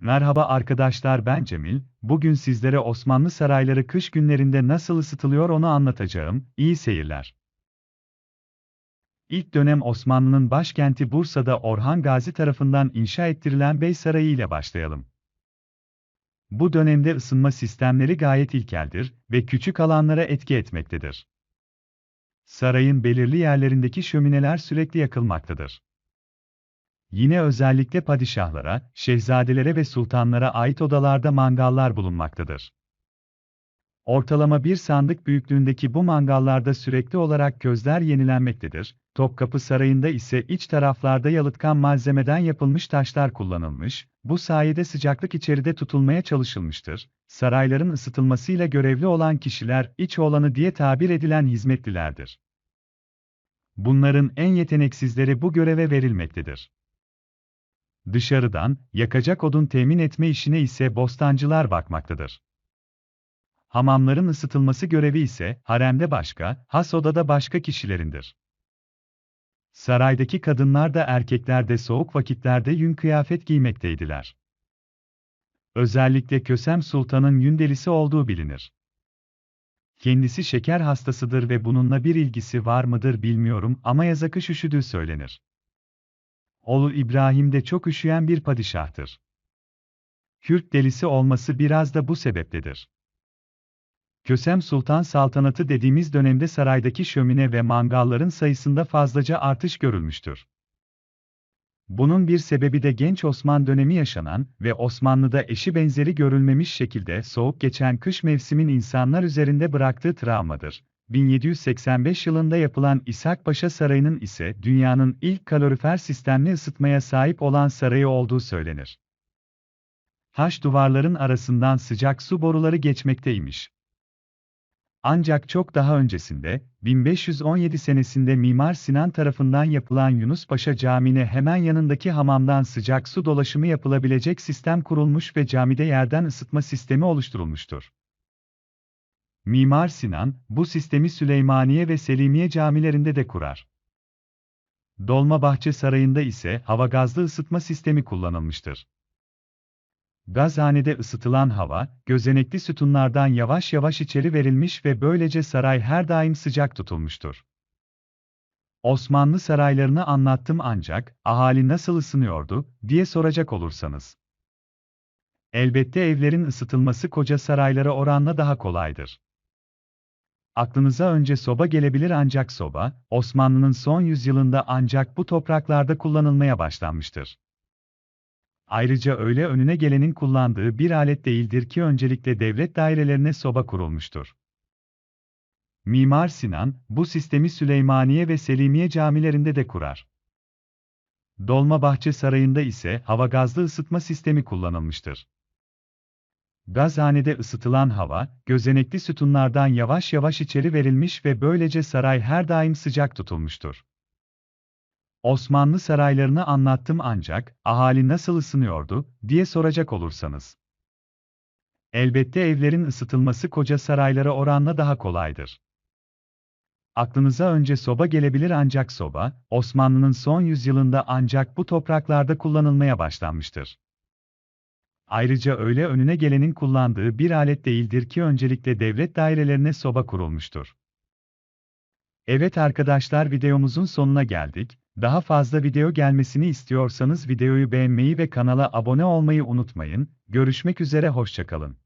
Merhaba arkadaşlar ben Cemil, bugün sizlere Osmanlı sarayları kış günlerinde nasıl ısıtılıyor onu anlatacağım, iyi seyirler. İlk dönem Osmanlı'nın başkenti Bursa'da Orhan Gazi tarafından inşa ettirilen Bey Sarayı ile başlayalım. Bu dönemde ısınma sistemleri gayet ilkeldir ve küçük alanlara etki etmektedir. Sarayın belirli yerlerindeki şömineler sürekli yakılmaktadır. Yine özellikle padişahlara, şehzadelere ve sultanlara ait odalarda mangallar bulunmaktadır. Ortalama bir sandık büyüklüğündeki bu mangallarda sürekli olarak közler yenilenmektedir. Topkapı Sarayı'nda ise iç taraflarda yalıtkan malzemeden yapılmış taşlar kullanılmış, bu sayede sıcaklık içeride tutulmaya çalışılmıştır. Sarayların ısıtılmasıyla görevli olan kişiler iç olanı diye tabir edilen hizmetlilerdir. Bunların en yeteneksizleri bu göreve verilmektedir. Dışarıdan, yakacak odun temin etme işine ise bostancılar bakmaktadır. Hamamların ısıtılması görevi ise, haremde başka, has odada başka kişilerindir. Saraydaki kadınlar da erkekler de soğuk vakitlerde yün kıyafet giymekteydiler. Özellikle Kösem Sultan'ın yün delisi olduğu bilinir. Kendisi şeker hastasıdır ve bununla bir ilgisi var mıdır bilmiyorum ama yaza kış üşüdüğü söylenir. Oğlu İbrahim de çok üşüyen bir padişahtır. Kürt delisi olması biraz da bu sebepledir. Kösem Sultan Saltanatı dediğimiz dönemde saraydaki şömine ve mangalların sayısında fazlaca artış görülmüştür. Bunun bir sebebi de genç Osman dönemi yaşanan ve Osmanlı'da eşi benzeri görülmemiş şekilde soğuk geçen kış mevsimin insanlar üzerinde bıraktığı travmadır. 1785 yılında yapılan İshak Paşa Sarayı'nın ise dünyanın ilk kalorifer sistemli ısıtmaya sahip olan sarayı olduğu söylenir. Taş duvarların arasından sıcak su boruları geçmekteymiş. Ancak çok daha öncesinde, 1517 senesinde Mimar Sinan tarafından yapılan Yunus Paşa Camii'ne hemen yanındaki hamamdan sıcak su dolaşımı yapılabilecek sistem kurulmuş ve camide yerden ısıtma sistemi oluşturulmuştur. Mimar Sinan, bu sistemi Süleymaniye ve Selimiye camilerinde de kurar. Dolmabahçe Sarayı'nda ise hava gazlı ısıtma sistemi kullanılmıştır. Gazhanede ısıtılan hava, gözenekli sütunlardan yavaş yavaş içeri verilmiş ve böylece saray her daim sıcak tutulmuştur. Osmanlı saraylarını anlattım ancak, ahali nasıl ısınıyordu, diye soracak olursanız. Elbette evlerin ısıtılması koca saraylara oranla daha kolaydır. Aklınıza önce soba gelebilir ancak soba, Osmanlı'nın son yüzyılında ancak bu topraklarda kullanılmaya başlanmıştır. Ayrıca öyle önüne gelenin kullandığı bir alet değildir ki öncelikle devlet dairelerine soba kurulmuştur. Mimar Sinan, bu sistemi Süleymaniye ve Selimiye camilerinde de kurar. Dolmabahçe Sarayı'nda ise hava gazlı ısıtma sistemi kullanılmıştır. Gazhanede ısıtılan hava, gözenekli sütunlardan yavaş yavaş içeri verilmiş ve böylece saray her daim sıcak tutulmuştur. Osmanlı saraylarını anlattım ancak, ahali nasıl ısınıyordu, diye soracak olursanız. Elbette evlerin ısıtılması koca saraylara oranla daha kolaydır. Aklınıza önce soba gelebilir ancak soba, Osmanlı'nın son yüzyılında ancak bu topraklarda kullanılmaya başlanmıştır. Ayrıca öyle önüne gelenin kullandığı bir alet değildir ki öncelikle devlet dairelerine soba kurulmuştur. Evet arkadaşlar videomuzun sonuna geldik. Daha fazla video gelmesini istiyorsanız videoyu beğenmeyi ve kanala abone olmayı unutmayın. Görüşmek üzere hoşçakalın.